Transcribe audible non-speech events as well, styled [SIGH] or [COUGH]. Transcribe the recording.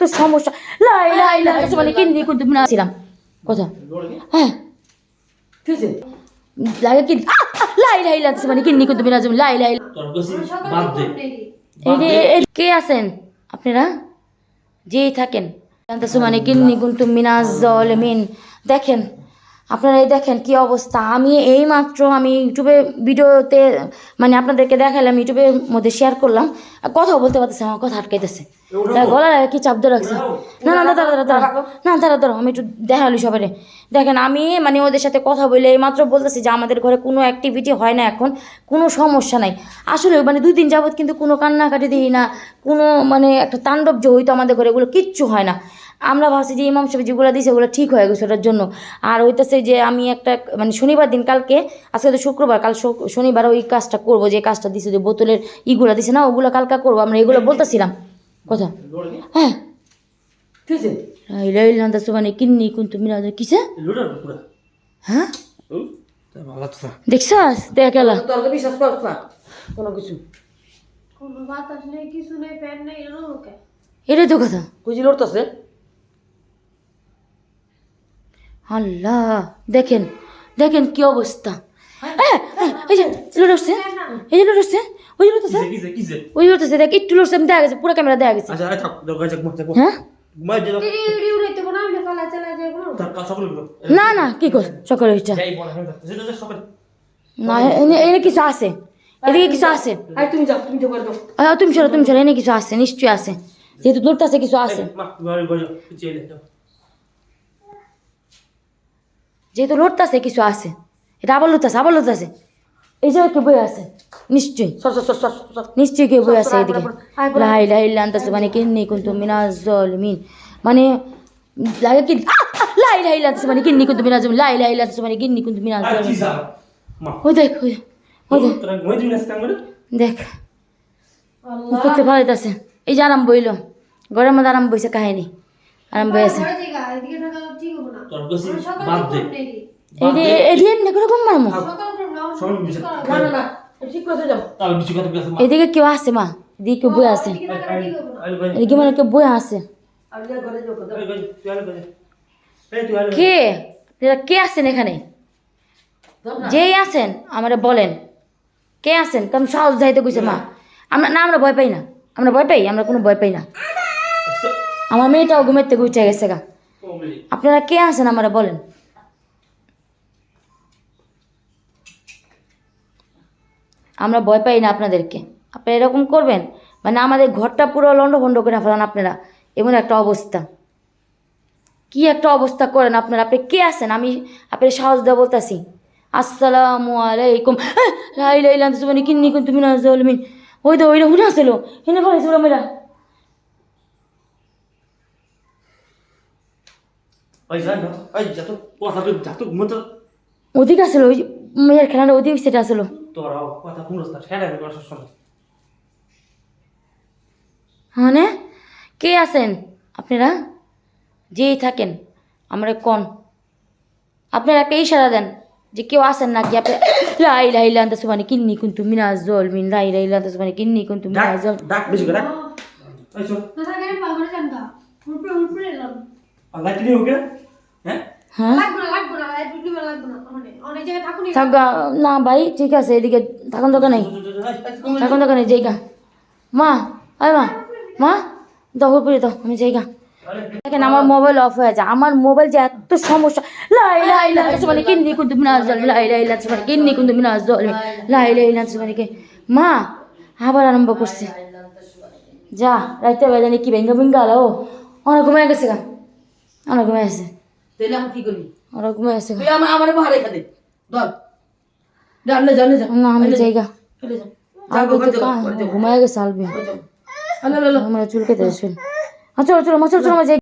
তো সমস্যা। লাই লাই লাই মানে কিন্নি কিন্তু? ছিলাম। কথা হ্যাঁ। কি আছে লাগে কি লাই লাই লাগছে মানে কিন্নি কিন্তু? বিনা লাই লাই। বাদ দে এই কে আছেন আপনারা? যেই থাকেন। জানতেছো মানে কিন্নি কিন্তু? মিনাজ জলমিন দেখেন। আপনারা এই দেখেন কি অবস্থা। আমি এই মাত্র আমি ইউটিউবে ভিডিওতে মানে আপনাদেরকে দেখালাম ইউটিউবের মধ্যে শেয়ার করলাম। আর কথাও বলতে পারতেছে আমার কথা আটকাইতেছে। গলায় কি? চাপ ধরে রাখছে? না না দাঁড়া দাঁড়া দাঁড়া না দাঁড়া দাঁড়া আমি একটু দেখালি সবারে দেখেন আমি মানে ওদের সাথে কথা বলে এই মাত্র বলতেছি যে আমাদের ঘরে কোনো অ্যাক্টিভিটি হয় না এখন কোনো সমস্যা নাই। আসলে মানে দুই দিন যাবৎ কিন্তু কোনো কান্নাকাটি দিই না কোনো মানে একটা তাণ্ডব যে হইতো আমাদের ঘরে এগুলো কিচ্ছু হয় না। আমরা ভাবছি যে ইমাম সাহেব যেগুলো দিয়েছে ওগুলো ঠিক হয়ে গেছে ওটার জন্য। আর হইতেছে যে আমি একটা মানে শনিবার দিন কালকে আজকে তো শুক্রবার কাল শু- শনিবার ওই কাজটা করব যে কাজটা দিছে যে বোতলের ইগুলো দিছে না ওগুলো কালকে করব আমরা এগুলো বলতেছিলাম। কথা? হ্যাঁ। কি হয়েছে ইলাইলান্দা সুবানে কিন্নি কিন্তু মিনাজ কিসে? হ্যাঁ? দেখছাস? দেখ এলা। তোর তো বিশ্বাস কর না কোনো কিছু। কোনো বাতাস নেই কিছু নেই ফ্যান নেই এরকম ওকে এটাই তো কথা। লড়তেছে? আল্লাহ দেখেন দেখেন কি অবস্থা। হ্যাঁ, হ্যাঁ, এই যে লড়ছে এই যে লড়ছে ওই যে লড়ছে কিছে কিছে ওই যে দেখ একটু লড়ছে আমি দেখা গেছে পুরো ক্যামেরা দেখা গেছে। আচ্ছা হ্যাঁ? না না কি কর সকালে হ্যাঁ না এনে এনে কিছু আছে। এদিকে কিছু আছে। আই তুমি যাও তুমি চলো এনে কিছু আছে নিশ্চয়ই আছে। যেহেতু দৌড়তে কিছু আছে। চেয়ে দে যেহেতু লড়তেছে কিছু আছে। এটা আবার লড়তেছে আবার লড়তেছে। এই জায়গায় কেউ বই আছে? নিশ্চয়ই। সর সর সর সর সর। নিশ্চয়ই কেউ বই আছে এদিকে। লাই লাই লান্তাছে মানে কিন্নি কিন্তু মিনাজ জলমিন মানে লাগে কি লাই লাই লান্তাছে মানে কিন্নি কিন্তু মিনাজ লাই লাই লান্তাছে মানে কিন্নি কিন্তু মিনাজ কি যা ওই দেখ ওই ওই দেখ। দেখ। করতে পারতেছে এই যে আরাম বইল। ঘরের মধ্যে আরাম বইছে কাহিনী। আরাম ঘরে এদিকে কেউ আছে মা? এদিকে কেউ বই আছে। এদিকে মানে কেউ বই আছে। কে? এরা কে আছেন এখানে? যেই আছেন আমরা বলেন। কে আছেন? কারণ সাহস যাইতে কইছে মা। আমরা না আমরা ভয় পাই না। আমরা ভয় পাই আমরা কোনো ভয় পাই না। আমার মেয়েটাও ঘুমের থেকে উঠে গেছে গা। আপনারা কে আছেন আমরা বলেন? আমরা ভয় পাই না আপনাদেরকে। আপনারা এরকম করবেন? মানে আমাদের ঘরটা পুরো লন্ডভন্ড করে ফেলান আপনারা। এমন একটা অবস্থা। কি একটা অবস্থা করেন আপনারা? আপনি কে আছেন? আমি আপনার সাহস দেওয়া বলতেছি। আসসালামু আলাইকুম। লাই লাই সুবানি কিন্নি কুন তুমি না জলমিন ওই তো ওইটা হুনা ছিল হেনে ফেলাইছে ওরা মেয়েরা ওই যা না ওই যা তো কথা তুই যা তো ঘুমতো ওদিকে আসলো ওই মেয়ের খেলাটা ওদিকে সেটা আসলো। কোন মানে কে আছেন আপনারা? যেই থাকেন আমরা কোন? আপনারা একটা ইশারা দেন যে কেউ আসেন নাকি? আপনি [COUGHS] লাই লাই লান্তা সুবানি কিন্নি কুন্তু মিনাজ জল মিন লাই লাই লান্তা সুবানি কিন্নি কুন্তু ডাক মিনাজ জল। ডাক বেশি করে ডাক। হ্যাঁ হ্যাঁ না লাইট লাগবে না অনেক অনেক জায়গায় থাকুন থাক না ভাই ঠিক আছে এদিকে থাকুন দোকানে থাকুন দোকানে জায়গা মা আয় মা মা দখল দাও আমি জায়গা দেখেন আমার মোবাইল অফ হয়ে যায় আমার মোবাইল যে এত সমস্যা লাই লাই লাই মানে কিন্নি কিন্তু মিনাজ জল লাই লাই লাই মানে কিন্নি কিন্তু মিনাজ জল লাই লাই লাই মানে কি মা আবার আরম্ভ করছে যা রাইতে বাজে জানি কি ভেঙ্গা ভেঙ্গা আলো অনেক ঘুমায় গেছে গা অনেক ঘুমে গেছে তাহলে আমি কি করি অনেক ঘুমে গা তুই আমার আমার বাহারে খাদে দল জানলে জানলে যা না আমি জায়গা। চলে যা। আলবি তো কা- ঘুমায় গেছে আলবি। আলো আলো আমার চুলকে শুন চলো চলো চলো চলো যাই